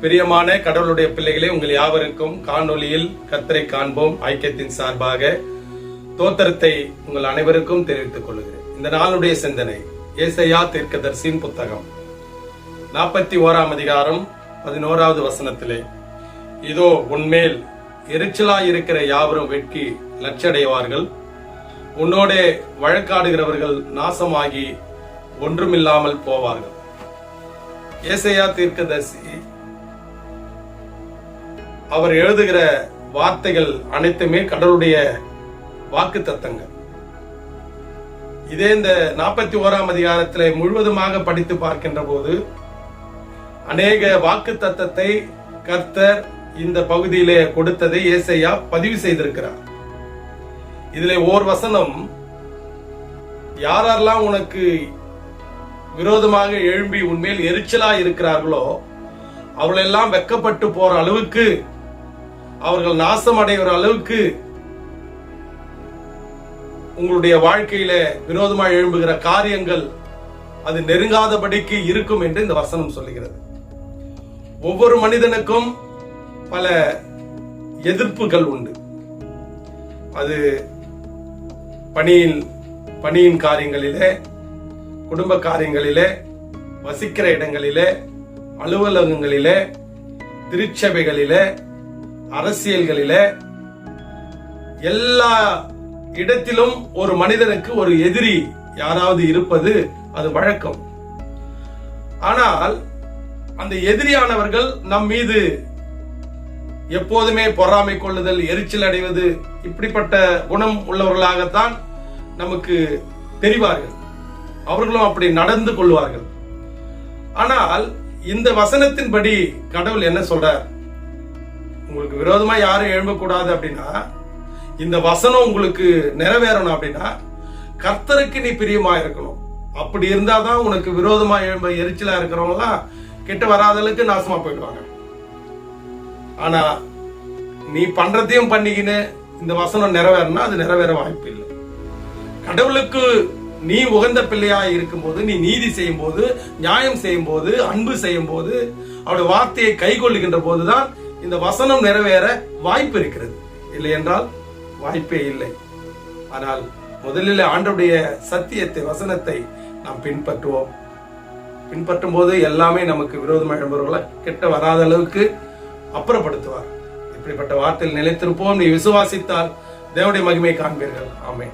பிரியமான கடவுளுடைய பிள்ளைகளே உங்கள் யாவருக்கும் காணொளியில் கத்தரை காண்போம். ஐக்கியத்தின் சார்பாக தோத்தரத்தை உங்கள் அனைவருக்கும் தெரிவித்துக் கொள்கிறேன். இந்த நாளுடைய சிந்தனை ஏசையா தீர்க்கதர்சியின் புத்தகம் நாற்பத்தி ஓராம் அதிகாரம் பதினோராவது வசனத்திலே இதோ உன்மேல் எரிச்சலாயிருக்கிற யாவரும் வெட்கி லட்சடைவார்கள் உன்னோடே வழக்காடுகிறவர்கள் நாசமாகி ஒன்றுமில்லாமல் போவார்கள். ஏசையா தீர்க்கதர்சி அவர் எழுதுகிற வார்த்தைகள் அனைத்துமே கடவுளுடைய வாக்கு தத்தங்கள் இதே இந்த நாற்பத்தி ஓராம் அதிகாரத்திலே முழுவதுமாக படித்து பார்க்கின்ற போது அநேக வாக்கு தத்தத்தை கர்த்தர் இந்த பகுதியிலே கொடுத்ததை ஏசையா பதிவு செய்திருக்கிறார். இதிலே ஓர் வசனம் யாரெல்லாம் உனக்கு விரோதமாக எழும்பி உண்மையில் எரிச்சலா இருக்கிறார்களோ அவளெல்லாம் வெக்கப்பட்டு போற அளவுக்கு அவர்கள் நாசம் அடைகிற அளவுக்கு உங்களுடைய வாழ்க்கையில வினோதமாக எழும்புகிற காரியங்கள் அது நெருங்காதபடிக்கு இருக்கும் என்று இந்த வசனம் சொல்லுகிறது. ஒவ்வொரு மனிதனுக்கும் பல எதிர்ப்புகள் உண்டு. அது பணியின் பணியின் காரியங்களிலே குடும்ப காரியங்களிலே வசிக்கிற இடங்களிலே அலுவலகங்களிலே திருச்சபைகளிலே அரசியல்களில எல்லா இடத்திலும் ஒரு மனிதனுக்கு ஒரு எதிரி யாராவது இருப்பது அது வழக்கம். ஆனால் அந்த எதிரியானவர்கள் நம் மீது எப்போதுமே பொறாமை கொள்ளுதல் எரிச்சல் அடைவது இப்படிப்பட்ட குணம் உள்ளவர்களாகத்தான் நமக்கு தெரிவார்கள். அவர்களும் அப்படி நடந்து கொள்வார்கள். ஆனால் இந்த வசனத்தின்படி கடவுள் என்ன சொல்றார்? உங்களுக்கு விரோதமா யாரும் எழும்பக்கூடாது அப்படின்னா இந்த வசனம் உங்களுக்கு நிறைவேறணும் அப்படின்னா கர்த்தருக்கு நீ பிரியமா இருக்கணும். அப்படி இருந்தாதான் உனக்கு விரோதமா எழும்ப எரிச்சலா இருக்கிறவங்களாம் கிட்ட வராத அளவுக்கு நாசமா போயிடுவாங்க. ஆனா நீ பண்றதையும் பண்ணிக்கின்னு இந்த வசனம் நிறைவேறனா அது நிறைவேற வாய்ப்பு இல்லை. கடவுளுக்கு நீ உகந்த பிள்ளையா இருக்கும்போது நீ நீதி செய்யும் போது நியாயம் செய்யும் போது அன்பு செய்யும் போது அவருடைய வார்த்தையை கைகொள்ளுகின்ற போதுதான் இந்த வசனம் நிறைவேற வாய்ப்பு இருக்கிறது. இல்லை என்றால் வாய்ப்பே இல்லை. ஆனால் முதலில் ஆண்டவுடைய சத்தியத்தை வசனத்தை நாம் பின்பற்றுவோம். பின்பற்றும் போது எல்லாமே நமக்கு விரோதமாக எழும்பவர்களை? கிட்ட வராத அளவுக்கு அப்புறப்படுத்துவார். இப்படிப்பட்ட வார்த்தையில் நிலைத்திருப்போம். நீ விசுவாசித்தால் தேவடைய மகிமை காண்பீர்கள். ஆமே